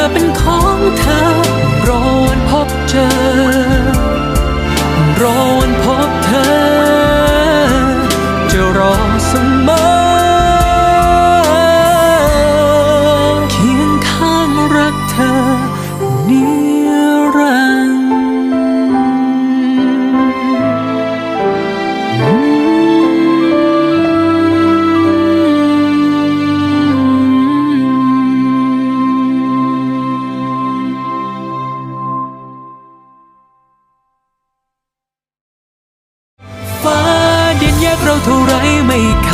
อเป็นของเธอ รอวันพบเจอ รอวันพบเธอ จะรอเสมอเคียงข้างรักเธอนี้ ฟ้าดินแยกเราเท่าไรไม่เค